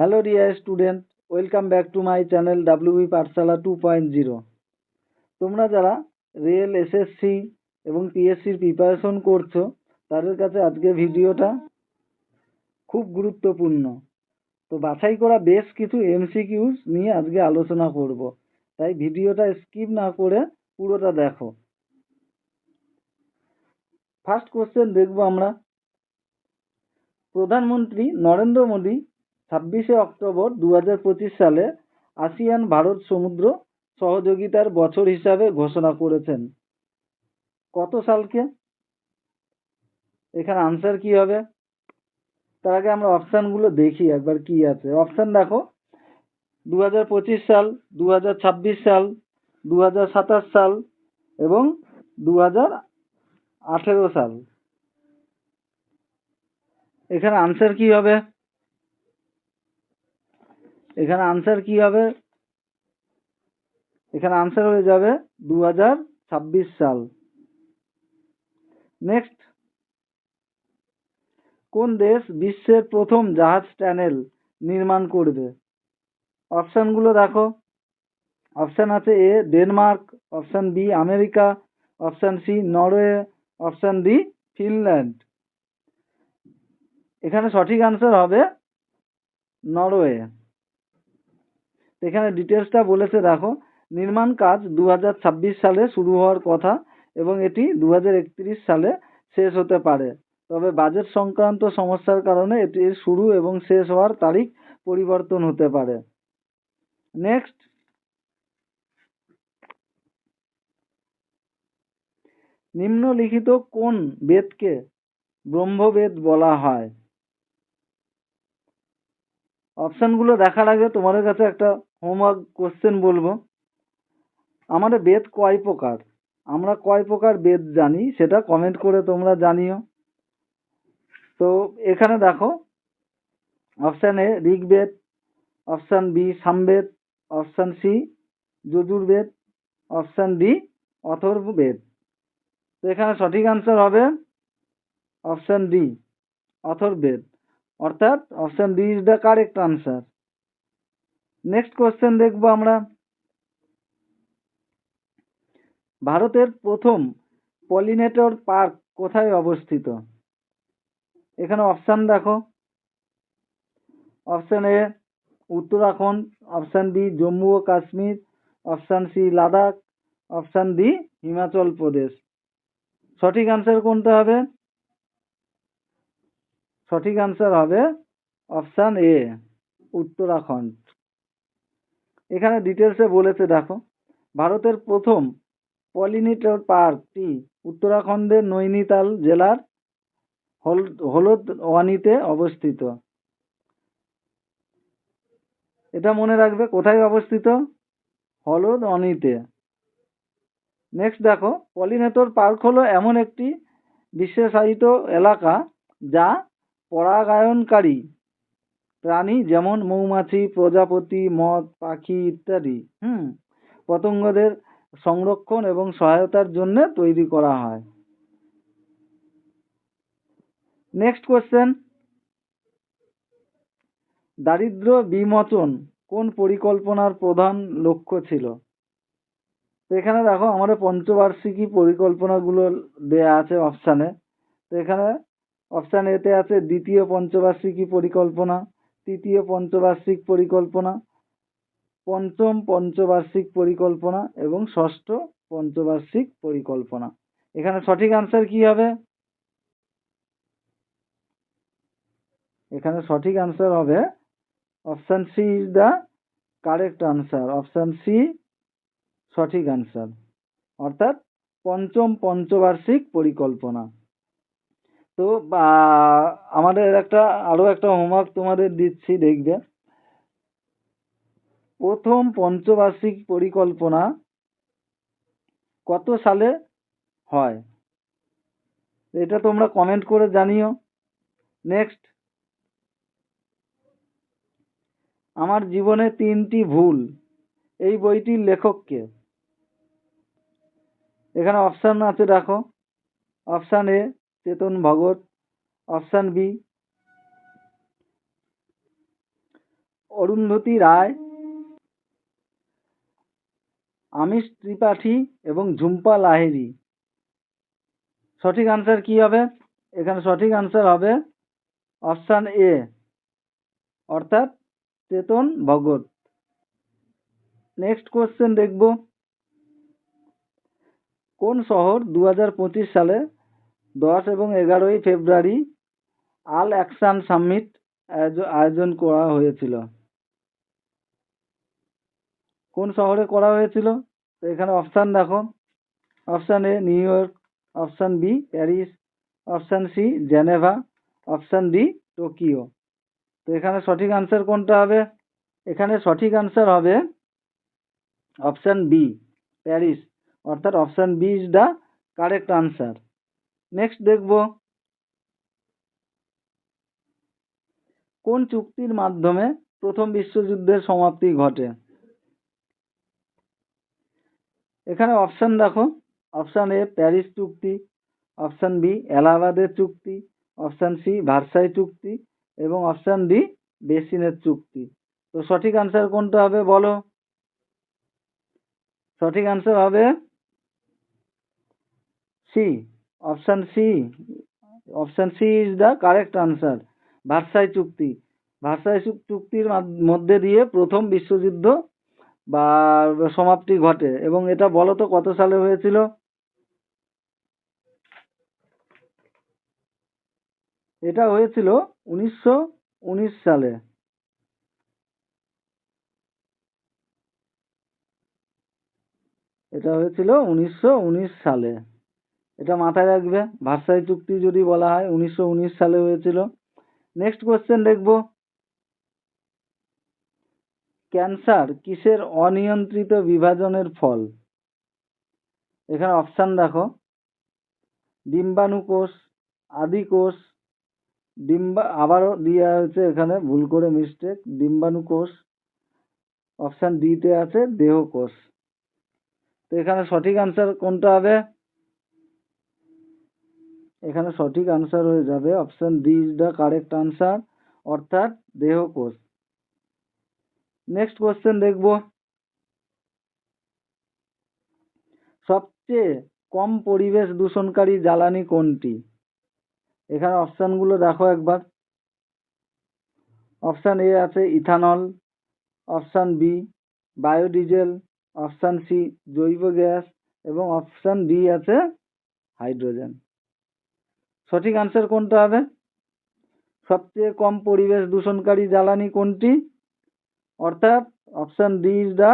Hello dear student welcome back to my channel WB Pathshala two point zero তোমরা যারা rail SSC এবং পিএসসির preparation করছ, তাদের কাছে আজকে ভিডিওটা খুব গুরুত্বপূর্ণ। তো বাছাই করা বেশ কিছু এমসিকিউস নিয়ে আজকে আলোচনা করব। তাই ভিডিওটা স্কিপ না করে পুরোটা দেখো। ফার্স্ট কোশ্চেন দেখব আমরা। প্রধানমন্ত্রী নরেন্দ্র মোদী ছাব্বিশে অক্টোবর দু হাজার পঁচিশ সালে আসিয়ান ভারত সমুদ্র সহযোগিতার বছর হিসাবে ঘোষণা করেছেন। কত সালকে? এখানে আনসার কি হবে? তার আগে আমরা অপশানগুলো দেখি একবার কি আছে। অপশান দেখো দু হাজার পঁচিশ সাল দু হাজার ছাব্বিশ সাল দু হাজার সাতাশ সাল এবং দু হাজার আঠেরো সাল। এখানে আনসার কি হবে? এখানে আনসার কি হবে? এখানে আনসার হয়ে যাবে দু হাজার ছাব্বিশ সাল। নেক্সট কোন দেশ বিশ্বের প্রথম জাহাজ টানেল নির্মাণ করবে? অপশানগুলো দেখো। অপশান আছে A Denmark option B America option C Norway option D Finland এখানে সঠিক আনসার হবে নরওয়ে এখানে ডিটেলসটা বলেছে, দেখো, নির্মাণ কাজ দু হাজার ছাব্বিশ সালে শুরু হওয়ার কথা এবং এটি দু হাজার একত্রিশ সালে শেষ হতে পারে। তবে বাজেট সংক্রান্ত সমস্যার কারণে এটির শুরু এবং শেষ হওয়ার তারিখ পরিবর্তন হতে পারে। নেক্সট নিম্নলিখিত কোন বেদকে ব্রহ্মবেদ বলা হয়? অপশানগুলো দেখার আগে তোমাদের কাছে একটা হোমওয়ার্ক কোশ্চেন বলব। আমাদের বেদ কয় প্রকার? আমরা কয় প্রকার বেদ জানি, সেটা কমেন্ট করে তোমরা জানিও। তো এখানে দেখো option A Rigveda option B Samaveda option C Yajurveda option D Atharvaveda. তো এখানে সঠিক আনসার হবে অপশান ডি অথর্ববেদ। অর্থাৎ option D is the correct answer next question দেখব আমরা। ভারতের প্রথম পলিনেটর পার্ক কোথায় অবস্থিত? এখানে অপশান দেখো। Option A Uttarakhand. Option B Jammu O Kashmir. Option C Ladakh. Option D Himachal Pradesh. সঠিক আনসার কোনটা হবে? সঠিক আনসার হবে অপশান এ উত্তরাখণ্ড। এখানে ডিটেলসে বলেছে দেখো, ভারতের প্রথম পলিনেটর পার্কটি উত্তরাখণ্ডের নৈনিতাল জেলার হল হলদ হলদওয়ানিতে অবস্থিত। এটা মনে রাখবে, কোথায় অবস্থিত? হলদ হলদওয়ানিতে। নেক্সট দেখো পলিনেটর পার্ক হলো এমন একটি বিশেষায়িত এলাকা যা পরাগায়নকারী প্রাণী যেমন মৌমাছি, প্রজাপতি মথ পাখি ইত্যাদি, হুম, পতঙ্গদের সংরক্ষণ এবং সহায়তার জন্য তৈরি করা হয়। নেক্সট কোশ্চেন দারিদ্র বিমোচন কোন পরিকল্পনার প্রধান লক্ষ্য ছিল? তো এখানে দেখো আমাদের পঞ্চবার্ষিকী পরিকল্পনাগুলো দেয়া আছে অপশানে তো এখানে অপশান এতে আছে দ্বিতীয় পঞ্চবার্ষিকী পরিকল্পনা। তৃতীয় পঞ্চবার্ষিক পরিকল্পনা, পঞ্চম পঞ্চবার্ষিক পরিকল্পনা এবং ষষ্ঠ পঞ্চবার্ষিক পরিকল্পনা। এখানে সঠিক আনসার কি হবে? এখানে সঠিক আনসার হবে option C is the correct answer option C সঠিক আনসার অর্থাৎ পঞ্চম পঞ্চবার্ষিক পরিকল্পনা। তো আমাদের একটা আরও একটা হোমওয়ার্ক তোমাদের দিচ্ছি, দেখবে। প্রথম পঞ্চবার্ষিক পরিকল্পনা কত সালে হয়? এটা তোমরা কমেন্ট করে জানিও। নেক্সট আমার জীবনে তিনটি ভুল। এই বইটির লেখককে। এখানে অপশান আছে, দেখো। Option A Chetan Bhagat, option B, Arundhati Roy, Amish Tripathi এবং ঝুম্পা লাহিড়ী। সঠিক আনসার কি হবে? এখানে সঠিক আনসার হবে অপশান এ, অর্থাৎ চেতন ভগত। নেক্সট কোশ্চেন দেখব। কোন শহর দু হাজার পঁচিশ সালে দশ এবং এগারোই ফেব্রুয়ারি আল অ্যাকশন সামিট আয়োজন করা হয়েছিল। কোন শহরে করা হয়েছিল? তো এখানে অপশান দেখো। Option A New York option B Paris option C Geneva option D Tokyo তো এখানে সঠিক আনসার কোনটা হবে? এখানে সঠিক আনসার হবে অপশান বি প্যারিস অর্থাৎ option B is the correct answer next দেখব। কোন চুক্তির মাধ্যমে প্রথম বিশ্বযুদ্ধের সমাপ্তি ঘটে? এখানে অপশান দেখো। অপশান এ প্যারিস চুক্তি। অপশান বি এলাহাবাদের চুক্তি। অপশান সি ভার্সাই চুক্তি। এবং অপশান ডি বেসিনের চুক্তি। তো সঠিক আনসার কোনটা হবে বলো? সঠিক আনসার হবে C option C option C is the correct answer Versailles চুক্তি ভার্সাই চুক্তির মধ্যে দিয়ে প্রথম বিশ্বযুদ্ধ বা সমাপ্তি ঘটে। এবং এটা বলো তো কত সালে হয়েছিল? এটা হয়েছিল উনিশশো উনিশ সালে। এটা হয়েছিল উনিশশো উনিশ সালে। এটা মাথায় রাখবে। ভার্সাই চুক্তি যদি বলা হয়, উনিশশো উনিশ সালে হয়েছিল। নেক্সট কোশ্চেন দেখব। ক্যান্সার কিসের অনিয়ন্ত্রিত বিভাজনের ফল? এখানে অপশান দেখো। ডিম্বাণু কোষ, আদি কোষ, ডিম্বা, আবারও দেওয়া হয়েছে এখানে, ভুল করে মিস্টেক ডিম্বাণু কোষ অপশান ডিতে আছে, দেহ কোষ। তো এখানে সঠিক আনসার কোনটা হবে? এখানে সঠিক আনসার হয়ে যাবে option D is the correct answer অর্থাৎ দেহ কোষ নেক্সট কোশ্চেন দেখব। সবচেয়ে কম পরিবেশ দূষণকারী জ্বালানি কোনটি? এখানে অপশানগুলো দেখো একবার। অপশান এ আছে ethanol option B biodiesel option C জৈব গ্যাস, এবং অপশান ডি আছে হাইড্রোজেন সঠিক আনসার কোনটা হবে? সবচেয়ে কম পরিবেশ দূষণকারী জ্বালানি কোনটি? অর্থাৎ option D is the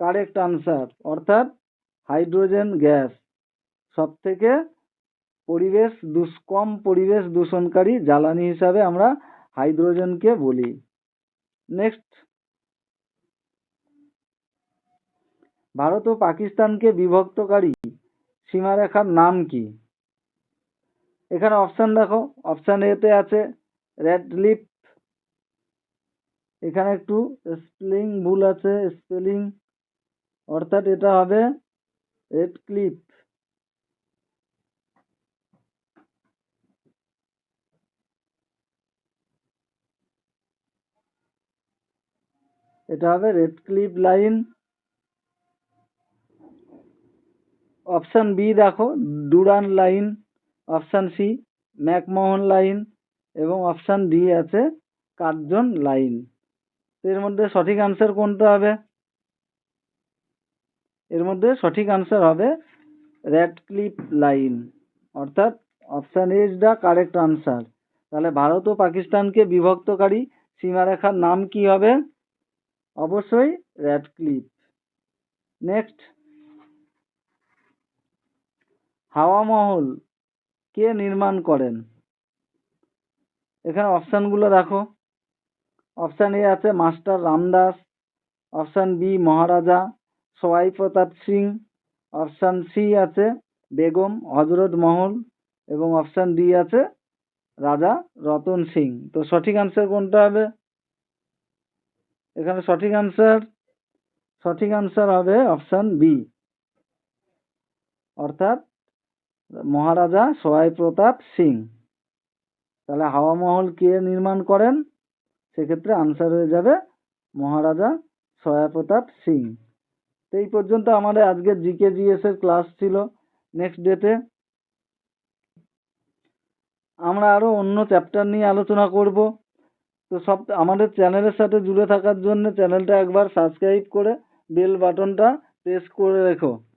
correct answer অর্থাৎ হাইড্রোজেন গ্যাস সব থেকে পরিবেশ দূষ, কম পরিবেশ দূষণকারী জ্বালানি হিসাবে আমরা হাইড্রোজেনকে বলি। নেক্সট ভারত ও পাকিস্তানকে বিভক্তকারী সীমারেখার নাম কি? এখানে অপশান দেখো অপশান এতে আছে রেড লিপ এখানে একটু স্পেলিং ভুল আছে স্পেলিং অর্থাৎ এটা হবে রেড ক্লিপ এটা হবে Radcliffe line option B দেখো Durand line option C, McMahon line এবং অপশান ডি আছে কার্জন লাইন। এর মধ্যে সঠিক আনসার কোনটা হবে? এর মধ্যে সঠিক আনসার হবে রেড ক্লিপ লাইন। অর্থাৎ option is the correct answer তাহলে ভারত ও পাকিস্তানকে বিভক্তকারী সীমারেখার নাম কি হবে? অবশ্যই রেড ক্লিপ নেক্সট হাওয়া মহল। কে নির্মাণ করেন? এখানে অপশানগুলো দেখো। অপশান এ আছে master Ramdas option B Maharaja Sawai Pratap Singh option C আছে বেগম হজরত মহল এবং অপশান ডি আছে রাজা রতন সিং। তো সঠিক আনসার কোনটা হবে? এখানে সঠিক আনসার সঠিক আনসার হবে অপশান বি অর্থাৎ মহারাজা সহায় প্রতাপ সিং। তাহলে হাওয়া মহল কে নির্মাণ করেন? সেক্ষেত্রে আনসার হয়ে যাবে মহারাজা সয়াপ্রতাপ সিং। তো এই পর্যন্ত আমাদের আজকে জিকে এর ক্লাস ছিল। নেক্সট ডেতে আমরা আরও অন্য চ্যাপ্টার নিয়ে আলোচনা করব। তো সব, আমাদের চ্যানেলের সাথে জুড়ে থাকার জন্য চ্যানেলটা একবার সাবস্ক্রাইব করে বেল বাটনটা প্রেস করে রেখো।